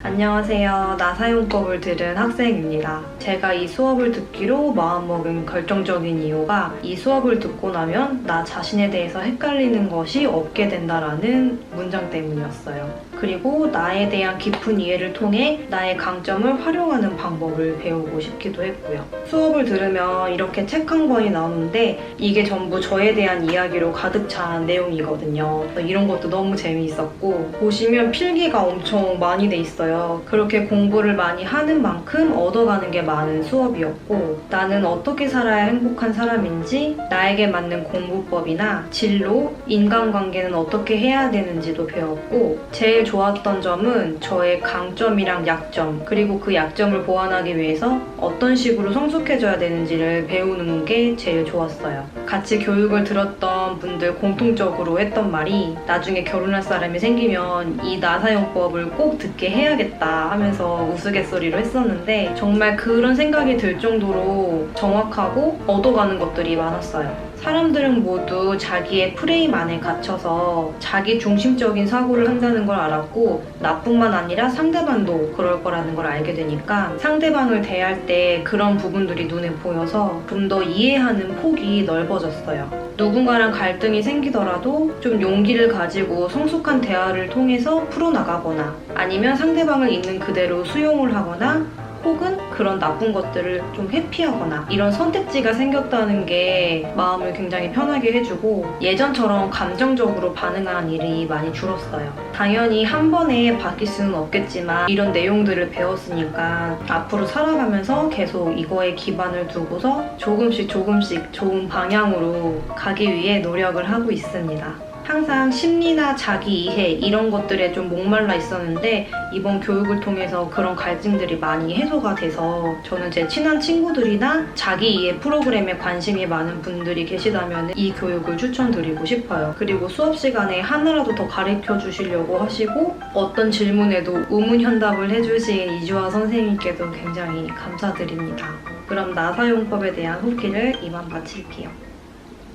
안녕하세요. 나사용법을 들은 학생입니다. 제가 이 수업을 듣기로 마음먹은 결정적인 이유가 이 수업을 듣고 나면 나 자신에 대해서 헷갈리는 것이 없게 된다라는 문장 때문이었어요. 그리고 나에 대한 깊은 이해를 통해 나의 강점을 활용하는 방법을 배우고 싶기도 했고요. 수업을 들으면 이렇게 책 한 권이 나오는데 이게 전부 저에 대한 이야기로 가득 찬 내용이거든요. 이런 것도 너무 재미있었고 보시면 필기가 엄청 많이 돼 있어요. 그렇게 공부를 많이 하는 만큼 얻어가는 게 많은 수업이었고 나는 어떻게 살아야 행복한 사람인지 나에게 맞는 공부법이나 진로, 인간관계는 어떻게 해야 되는지도 배웠고 제일 좋았던 점은 저의 강점이랑 약점 그리고 그 약점을 보완하기 위해서 어떤 식으로 성숙해져야 되는지를 배우는 게 제일 좋았어요. 같이 교육을 들었던 분들 공통적으로 했던 말이 나중에 결혼할 사람이 생기면 이 나사용법을 꼭 듣게 해야겠다 하면서 우스갯소리로 했었는데 정말 그런 생각이 들 정도로 정확하고 얻어가는 것들이 많았어요. 사람들은 모두 자기의 프레임 안에 갇혀서 자기 중심적인 사고를 한다는 걸 알 았고 나뿐만 아니라 상대방도 그럴 거라는 걸 알게 되니까 상대방을 대할 때 그런 부분들이 눈에 보여서 좀 더 이해하는 폭이 넓어졌어요. 누군가랑 갈등이 생기더라도 좀 용기를 가지고 성숙한 대화를 통해서 풀어나가거나 아니면 상대방을 있는 그대로 수용을 하거나 혹은 그런 나쁜 것들을 좀 회피하거나 이런 선택지가 생겼다는 게 마음을 굉장히 편하게 해주고 예전처럼 감정적으로 반응하는 일이 많이 줄었어요. 당연히 한 번에 바뀔 수는 없겠지만 이런 내용들을 배웠으니까 앞으로 살아가면서 계속 이거에 기반을 두고서 조금씩 조금씩 좋은 방향으로 가기 위해 노력을 하고 있습니다. 항상 심리나 자기 이해 이런 것들에 좀 목말라 있었는데 이번 교육을 통해서 그런 갈증들이 많이 해소가 돼서 저는 제 친한 친구들이나 자기 이해 프로그램에 관심이 많은 분들이 계시다면 이 교육을 추천드리고 싶어요. 그리고 수업 시간에 하나라도 더 가르쳐 주시려고 하시고 어떤 질문에도 우문현답을 해주신 이주아 선생님께도 굉장히 감사드립니다. 그럼 나사용법에 대한 후기를 이만 마칠게요.